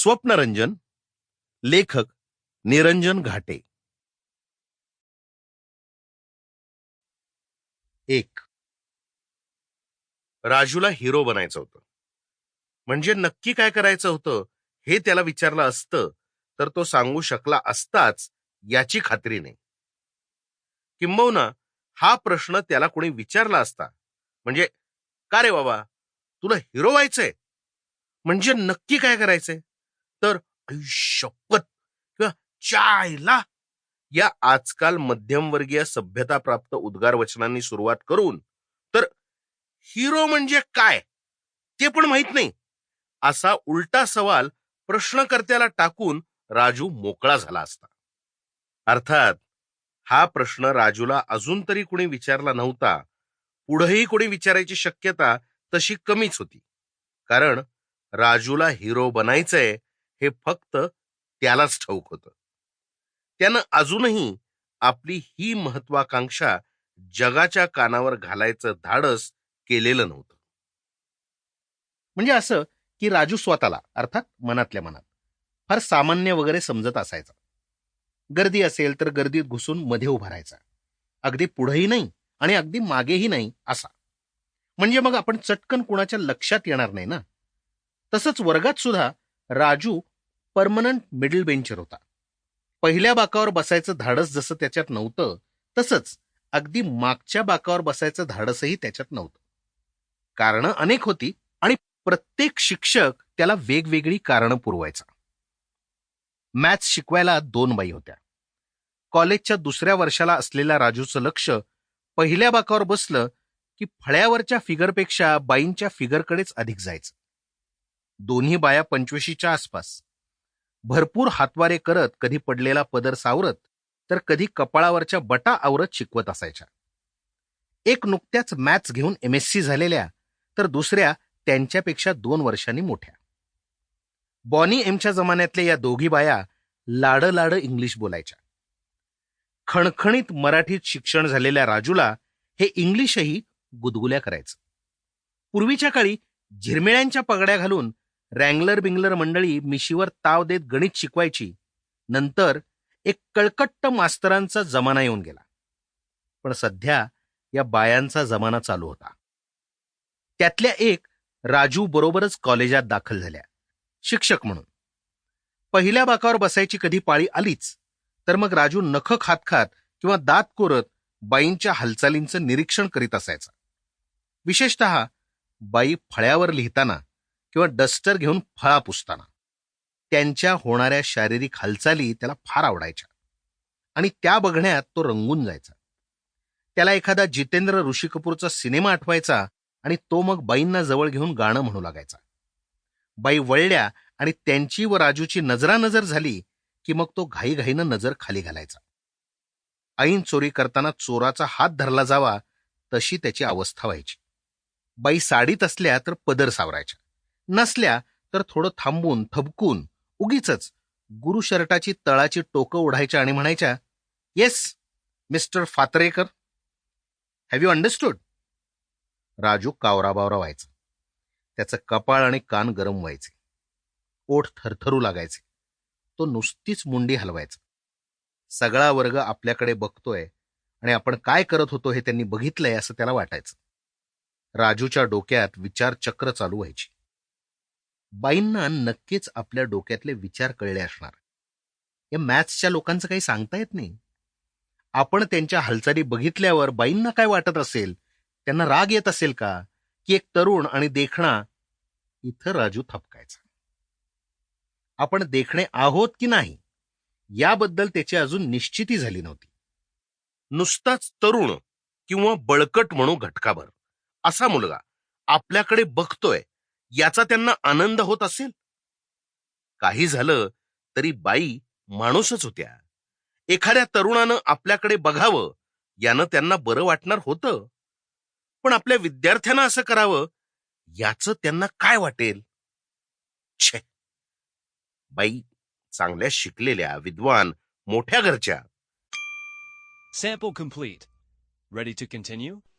स्वप्नरंजन लेखक निरंजन घाटे. एक. राजूला हिरो बनायचं होतं. म्हणजे नक्की काय करायचं होतं हे त्याला विचारलं असतं तर तो सांगू शकला असताच याची खात्री नाही. किंबहुना हा प्रश्न त्याला कोणी विचारला असता. म्हणजे का रे बाबा तुला हिरो व्हायचंय? म्हणजे नक्की काय करायचंय? तर शपथ किंवा चायला या आजकाल मध्यमवर्गीय सभ्यताप्राप्त उद्गार वचनांनी सुरुवात करून तर हिरो म्हणजे काय? ते पण माहीत नाही. असा उलटा सवाल प्रश्नकर्त्याला टाकून राजू मोकळा झाला असता. अर्थात हा प्रश्न राजूला अजून तरी कुणी विचारला नव्हता. पुढेही कोणी विचारायची शक्यता तशी कमीच होती. कारण राजूला हिरो बनायचंय हे फक्त त्यालाच ठाऊक होतं. त्यानं अजूनही आपली ही महत्वाकांक्षा जगाच्या कानावर घालायचं धाडस केलेलं नव्हतं. म्हणजे असं की राजू स्वतःला अर्थात मनातल्या मनात फार सामान्य वगैरे समजत असायचा. गर्दी असेल तर गर्दीत घुसून मध्ये उभा राहायचा. अगदी पुढेही नाही आणि अगदी मागेही नाही असा. म्हणजे मग आपण चटकन कुणाच्या लक्षात येणार नाही ना? तसंच वर्गात सुद्धा राजू परमनंट मिडल बेंचर होता. पहिल्या बाकावर बसायचं धाडस जसं त्याच्यात नव्हतं तसंच अगदी मागच्या बाकावर बसायचं धाडसही त्याच्यात नव्हतं. कारण अनेक होती आणि प्रत्येक शिक्षक त्याला वेगवेगळी कारणं पुरवायचा. मॅथ्स शिकवायला दोन बाई होत्या. कॉलेजच्या दुसऱ्या वर्षाला असलेल्या राजूचं लक्ष पहिल्या बाकावर बसलं की फळ्यावरच्या फिगरपेक्षा बाईंच्या फिगरकडेच अधिक जायचं. दोन्ही बाया पंचवीशीच्या आसपास. भरपूर हातवारे करत कधी पडलेला पदर सावरत तर कधी कपाळावरच्या बटा आवरत शिकवत असायच्या. एक नुकत्याच मॅथ्स घेऊन एम एस सी झालेल्या तर दुसऱ्या त्यांच्यापेक्षा दोन वर्षांनी मोठ्या. बॉनी एमच्या जमान्यातल्या या दोघी बाया लाड लाड इंग्लिश बोलायच्या. खणखणीत मराठीत शिक्षण झालेल्या राजूला हे इंग्लिशही गुदगुल्या करायचं. पूर्वीच्या काळी झिरमिळ्यांच्या पगड्या घालून रँगलर बिंगलर मंडळी मिशीवर ताव देत गणित शिकवायची. नंतर एक कळकट्ट मास्तरांचा जमाना येऊन गेला. पण सध्या या बायांचा जमाना चालू होता. त्यातल्या एक राजू बरोबरच कॉलेजात दाखल झाल्या. शिक्षक म्हणून. पहिल्या बाकावर बसायची कधी पाळी आलीच तर मग राजू नख खात खात किंवा दात कोरत बाईंच्या हालचालींचं निरीक्षण करीत असायचा. विशेषत बाई फळ्यावर लिहिताना किंवा डस्टर घेऊन फळा पुसताना. त्यांच्या होणाऱ्या शारीरिक हालचाली त्याला फार आवडायच्या. आणि त्या बघण्यात तो रंगून जायचा. त्याला एखादा जितेंद्र ऋषी कपूरचा सिनेमा आठवायचा आणि तो मग बाईंना जवळ घेऊन गाणं म्हणू लागायचा. बाई वळल्या आणि त्यांची व राजूची नजरानजर झाली की मग तो घाईघाईनं नजर खाली घालायचा. ऐन चोरी करताना चोराचा हात धरला जावा तशी त्याची अवस्था व्हायची. बाई साडीत असल्या तर पदर सावरायच्या. नसल्या तर थोडं थांबून थबकून उगीच गुरु शर्टाची तळाची टोकं ओढायच्या आणि म्हणायच्या yes mister Phatarekar. Have you understood Raju कावराबावरा व्हायचा. त्याचं कपाळ आणि कान गरम व्हायचे. ओठ थरथरू लागायचे. तो नुसतीच मुंडी हलवायचा. सगळा वर्ग आपल्याकडे बघतोय आणि आपण काय करत होतो हे त्यांनी बघितलंय असं त्याला वाटायचं. राजूच्या डोक्यात विचार चक्र चालू व्हायची. बाईंना नक्कीच आपल्या डोक्यातले विचार कळले असणार. या मॅथ्सच्या लोकांचं काही सांगता येत नाही. आपण त्यांच्या हालचाली बघितल्यावर बाईंना काय वाटत असेल? त्यांना राग येत असेल का? की एक तरुण आणि देखणा इथं राजू थपकायचा. आपण देखणे आहोत की नाही? याबद्दल त्याची अजून निश्चिती झाली नव्हती. नुसताच तरुण किंवा बळकट म्हणू घटकाभर. असा मुलगा आपल्याकडे बघतोय याचा त्यांना आनंद होत असेल? काही झालं तरी बाई माणूसच होत्या. एखाद्या तरुणानं आपल्याकडे बघावं यानं त्यांना बरं वाटणार होतं. पण आपल्या विद्यार्थ्यांना असं करावं याचं त्यांना काय वाटेल? छे! बाई चांगल्या शिकलेल्या विद्वान मोठ्या घरच्या. Sample complete. Ready to continue?